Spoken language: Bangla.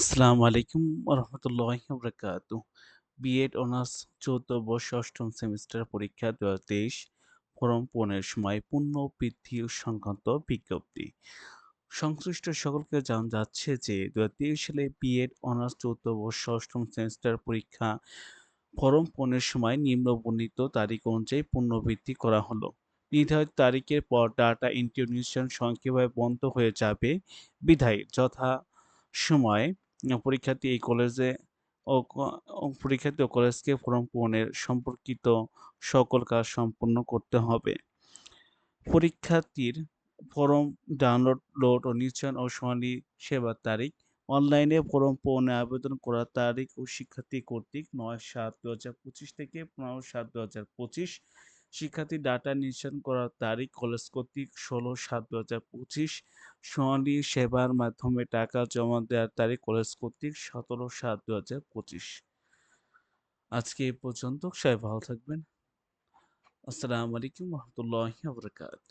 আসসালামু আলাইকুম রহমতুল্লাহি বারাকাতুহ বিএড অনার্স চৌদ্দ বর্ষ অষ্টম সেমিস্টার পরীক্ষা দু হাজার তেইশ, ফরম পূরণের সময় পূর্ণ বৃদ্ধি সংক্রান্ত বিজ্ঞপ্তি। সংশ্লিষ্ট সকলকে জানা যাচ্ছে যে দু হাজার তেইশ সালে বিএড অনার্স চৌদ্দ বর্ষ অষ্টম সেমিস্টার পরীক্ষা ফরম পূরণের সময় নিম্নবর্ণিত তারিখ অনুযায়ী পুনর্বৃত্তি করা হলো। নির্ধারিত তারিখের পর ডাটা ইন্টিউনিশন সংক্ষেপে বন্ধ হয়ে যাবে। বিধায় যথা সময় পরীক্ষার্থী এই কলেজে ও পরীক্ষার্থী ও কলেজকে ফর্ম পূরণের সম্পর্কিত সকল কাজ সম্পন্ন করতে হবে পরীক্ষার্থীর ফর্ম ডাউনলোড লোড ও নিশ্চয়ন ও শুনানি সেবার তারিখ অনলাইনে ফর্ম পূরণে আবেদন করার তারিখ ও শিক্ষার্থী কর্তৃক নয় সাত দু হাজার পঁচিশ থেকে পনেরো সাত দু হাজার পঁচিশ শিক্ষার্থী ডাটা নিশ্চয়ন করার তারিখ কলেজ কর্তৃক ষোলো সাত দু হাজার পঁচিশ। শুনানি সেবার মাধ্যমে টাকা জমা দেওয়ার তারিখ কলেজ কর্তৃক সতেরো সাত দু হাজার পঁচিশ। আজকে এই পর্যন্ত সবাই ভালো থাকবেন। আসসালামু আলাইকুম রহমতুল্লাহ বরকাত